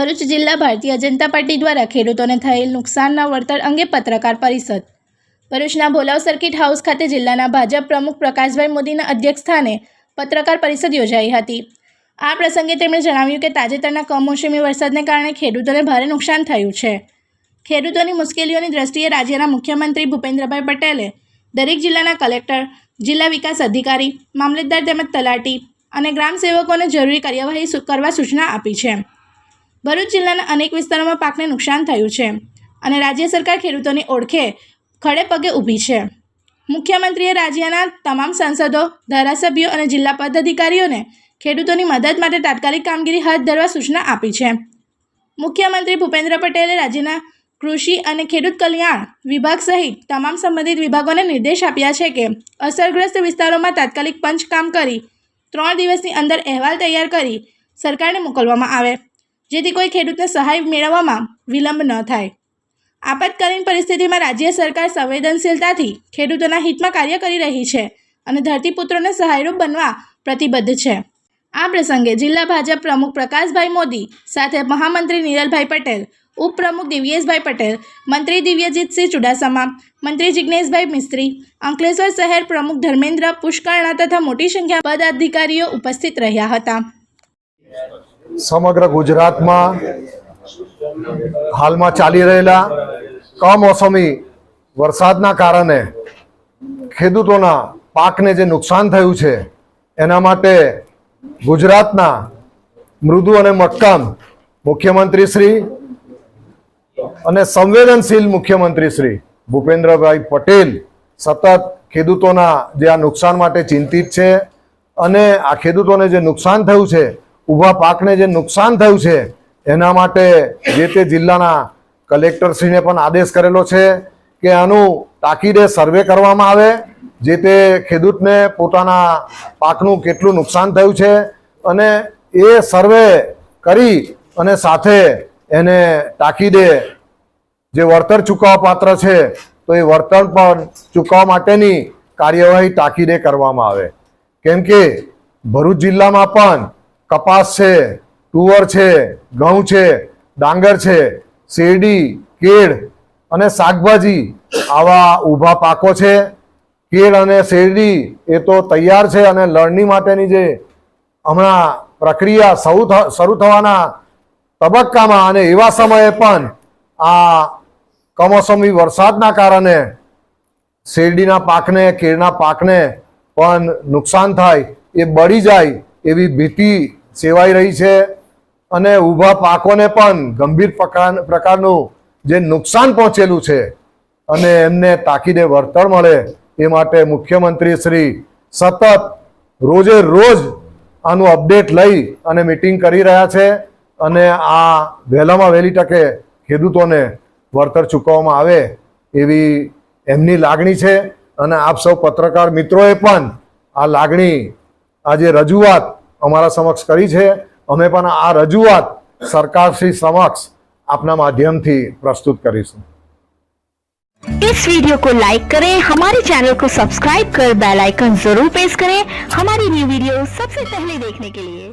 ભરૂચ જિલ્લા ભારતીય જનતા પાર્ટી દ્વારા ખેડૂતોને થયેલ નુકસાનના વળતર અંગે પત્રકાર પરિષદ. ભરૂચના ભોલાવ સર્કિટ હાઉસ ખાતે જિલ્લાના ભાજપ પ્રમુખ પ્રકાશભાઈ મોદીના અધ્યક્ષસ્થાને પત્રકાર પરિષદ યોજાઈ હતી. આ પ્રસંગે તેમણે જણાવ્યું કે તાજેતરના કમોસમી વરસાદને કારણે ખેડૂતોને ભારે નુકસાન થયું છે. ખેડૂતોની મુશ્કેલીઓની દ્રષ્ટિએ રાજ્યના મુખ્યમંત્રી ભૂપેન્દ્રભાઈ પટેલે દરેક જિલ્લાના કલેક્ટર, જિલ્લા વિકાસ અધિકારી, મામલતદાર તેમજ તલાટી અને ગ્રામ સેવકોને જરૂરી કાર્યવાહી કરવા સૂચના આપી છે. ભરૂચ જિલ્લાના અનેક વિસ્તારોમાં પાકને નુકસાન થયું છે અને રાજ્ય સરકાર ખેડૂતોની ઓળખે ખડે પગે ઊભી છે. મુખ્યમંત્રીએ રાજ્યના તમામ સાંસદો, ધારાસભ્યો અને જિલ્લા પદાધિકારીઓને ખેડૂતોની મદદ માટે તાત્કાલિક કામગીરી હાથ ધરવા સૂચના આપી છે. મુખ્યમંત્રી ભૂપેન્દ્ર પટેલે રાજ્યના કૃષિ અને ખેડૂત કલ્યાણ વિભાગ સહિત તમામ સંબંધિત વિભાગોને નિર્દેશ આપ્યા છે કે અસરગ્રસ્ત વિસ્તારોમાં તાત્કાલિક પંચ કામ કરી ત્રણ દિવસની અંદર અહેવાલ તૈયાર કરી સરકારને મોકલવામાં આવે. જેથી કોઈ ખેડૂતને સહાય મેળવવામાં વિલંબ ન થાય. આપાતકાલીન પરિસ્થિતિમાં રાજ્ય સરકાર સંવેદનશીલતાથી ખેડૂતોના હિતમાં કાર્ય કરી રહી છે અને ધરતીપુત્રોને સહાયરૂપ બનવા પ્રતિબદ્ધ છે. આ પ્રસંગે જિલ્લા ભાજપ પ્રમુખ પ્રકાશભાઈ મોદી સાથે મહામંત્રી નીરલભાઈ પટેલ, ઉપપ્રમુખ દિવ્યેશભાઈ પટેલ, મંત્રી દિવ્યજીતસિંહ ચુડાસમા, મંત્રી જિજ્ઞેશભાઈ મિસ્ત્રી, અંકલેશ્વર શહેર પ્રમુખ ધર્મેન્દ્ર પુષ્કરણા તથા મોટી સંખ્યા પદાધિકારીઓ ઉપસ્થિત રહ્યા હતા. સમગ્ર ગુજરાતમાં હાલમાં ચાલી રહેલા કમોસમી વરસાદના કારણે ખેડૂતોના પાકને જે નુકસાન થયું છે, એના માટે ગુજરાતના મૃદુ અને મક્કમ મુખ્યમંત્રી શ્રી અને સંવેદનશીલ મુખ્યમંત્રી શ્રી ભૂપેન્દ્રભાઈ પટેલ સતત ખેડૂતોના જે આ નુકસાન માટે ચિંતિત છે અને આ ખેડૂતોને જે નુકસાન થયું છે ઊભા પાકને જે નુકસાન થયું છે, એના માટે જે તે જિલ્લાના કલેક્ટરશ્રીને પણ આદેશ કરેલો છે કે આનું તાકીદે સર્વે કરવામાં આવે, જે તે ખેડૂતને પોતાના પાકનું કેટલું નુકસાન થયું છે અને એ સર્વે કરી અને સાથે એને તાકીદે જે વળતર ચૂકવવા પાત્ર છે, તો એ વળતર પણ ચૂકવવા માટેની કાર્યવાહી તાકીદે કરવામાં આવે. કેમ કે ભરૂચ જિલ્લામાં પણ કપાસ છે, તુવર છે, ઘઉં છે, ડાંગર છે, શેરડી, કેળ અને શાકભાજી. આવા ઊભા પાકો છે. કેળ અને શેરડી એ તો તૈયાર છે અને લણણી માટેની જે હમણાં પ્રક્રિયા શરૂ શરૂ થવાના તબક્કામાં અને એવા સમયે પણ આ કમોસમી વરસાદના કારણે શેરડીના પાકને, કેળના પાકને પણ નુકસાન થાય, એ બળી જાય એવી ભીતિ સેવાઈ રહી છે અને ઊભા પાકોને પણ ગંભીર પ્રકાર- પ્રકારનું જે નુકસાન પહોંચેલું છે અને એમને તાકીદે વળતર મળે એ માટે મુખ્યમંત્રી શ્રી સતત રોજે રોજ આનું અપડેટ લઈ અને મિટિંગ કરી રહ્યા છે અને આ વહેલામાં વહેલી તકે ખેડૂતોને વળતર ચૂકવવામાં આવે એવી એમની લાગણી છે. અને આપ સૌ પત્રકાર મિત્રોએ પણ આ લાગણી આ જે રજૂઆત અમારા સમક્ષ કરી છે અમે પણ આ રજૂઆત સરકારશ્રી સમક્ષ આપના માધ્યમથી પ્રસ્તુત કરીશું इस वीडियो को लाइक करें हमारे चैनल को सब्सक्राइब कर बेल आइकन जरूर प्रेस करें हमारी न्यू वीडियो सबसे पहले देखने के लिए